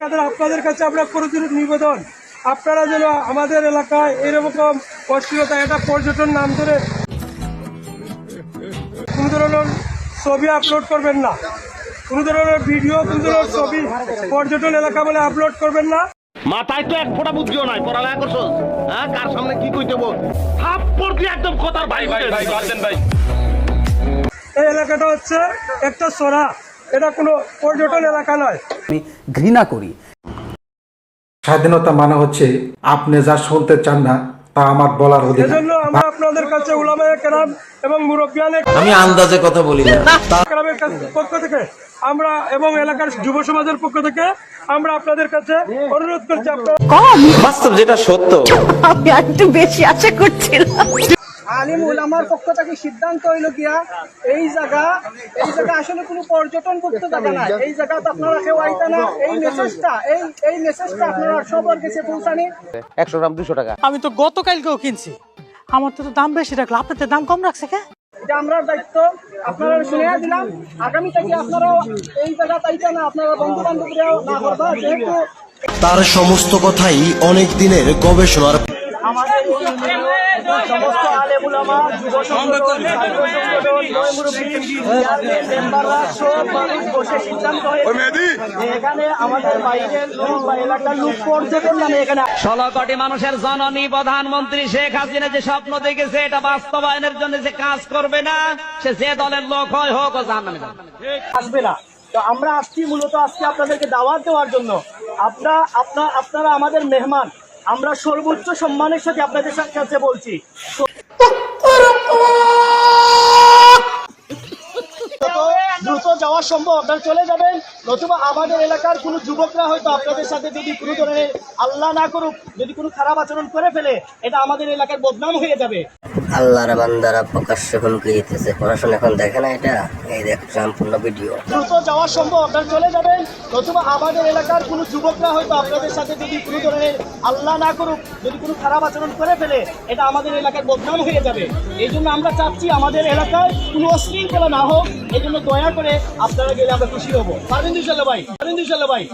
আপনাদের আপনাদের কাছে আমরা করজোর নিবেদন। আপনারা যেন আমাদের এলাকায় এরকম অশ্লীলতা এটা পর্যটন নাম ধরে কোনো ধরনের ছবি আপলোড করবেন না। কোনো ধরনের ভিডিও কোনো ধরনের ছবি পর্যটন এলাকা বলে আপলোড করবেন না। মাথায় তো এক ফোঁটা বুদ্ধিও নাই পড়ালেখা করছ? হ্যাঁ কার সামনে কি কইতে বল? থাপ্পড় দিয়ে একদম কথার ভাই ভাই ভাই ভাই। এই এলাকাটা হচ্ছে একটা সরা। এটা কোনো পর্যটন এলাকা নয়। আমি ঘৃণা করি। স্বাধীনতা মানে হচ্ছে আপনি যা শুনতে চান না তা আমার বলার অধিকার। এজন্য আমরা আপনাদের কাছে উলামায়ে কেরাম এবং মুরব্বিয়ানে আমি আন্দাজে কথা বলি না। কেরামের পক্ষ থেকে আমরা এবং এলাকার যুব সমাজের পক্ষ থেকে আমরা আপনাদের কাছে অনুরোধ করছি আপনারা বাস্তব যেটা সত্য। আমি একটু বেশি আশা করছিলাম। আলিম উলামার পক্ষ থেকে সিদ্ধান্ত হইল গিয়া এই জায়গা এই জায়গা আসলে কোনো পর্যটন করতে জায়গা না এই জায়গা তো আপনারা কেউ আইতা না। এই মেসেজটা এই এই মেসেজটা আপনারা সবার কাছে পৌঁছানি। একশো গ্রাম দুশো টাকা। আমি তো গতকালকেও কিনছি। আমার তো দাম বেশি রাখল। আপনাদের দাম কম রাখছে কে? এটা আমরা দায়িত্ব আপনারা শুনে দিলাম। আগামী থেকে আপনারাও এই জায়গা তাইতা না আপনারা বন্ধু বান্ধবরাও না করবা যেহেতু তার সমস্ত কথাই অনেক দিনের গবেষণার আমাদের সমস্ত আলেম যুব সংগঠন ছাত্র সংগঠন চেয়ারম্যান মেম্বাররা সব মানুষ বসে সিদ্ধান্ত হয়েছে এখানে আমাদের বাইরের লোক বা এলাকার লোক পর্যটন নামে এখানে? ষোলো কোটি মানুষের জননী প্রধানমন্ত্রী শেখ হাসিনা যে স্বপ্ন দেখেছে এটা বাস্তবায়নের জন্য যে কাজ করবে না সে যে দলের লোক হয় হোক ও। আসবে না। তো আমরা আসছি মূলত আজকে আপনাদেরকে দাওয়াত দেওয়ার জন্য। আপনারা আপনার আপনারা আমাদের মেহমান। আমরা সর্বোচ্চ সম্মানের সাথে আপনাদের কাছে বলছি, দ্রুত যাওয়া সম্ভব। আপনারা চলে যাবেন, নতুবা আমাদের এলাকার কোনো যুবকরা হয়তো আপনাদের সাথে যদি কোনো আল্লাহ না করুক, যদি কোনো খারাপ আচরণ করে ফেলে, এটা আমাদের এলাকার বদনাম হয়ে যাবে। আল্লাহর বান্দারা প্রকাশ্য হুমকি দিতেছে পড়াশোনা এখন দেখে না এটা এই দেখ সম্পূর্ণ ভিডিও দ্রুত যাওয়া সম্ভব আপনারা চলে যাবেন নতুবা আমাদের এলাকার কোনো যুবকরা হয়তো আপনাদের সাথে যদি কোনো ধরনের আল্লাহ না করুক যদি কোনো খারাপ আচরণ করে ফেলে এটা আমাদের এলাকার বদনাম হয়ে যাবে এই জন্য আমরা চাচ্ছি আমাদের এলাকায় কোনো অশৃঙ্খলা না হোক এই জন্য দয়া করে আপনারা গেলে আমরা খুশি হব পারবেন দুশাল্লাহ ভাই পারবেন দুশাল্লাহ ভাই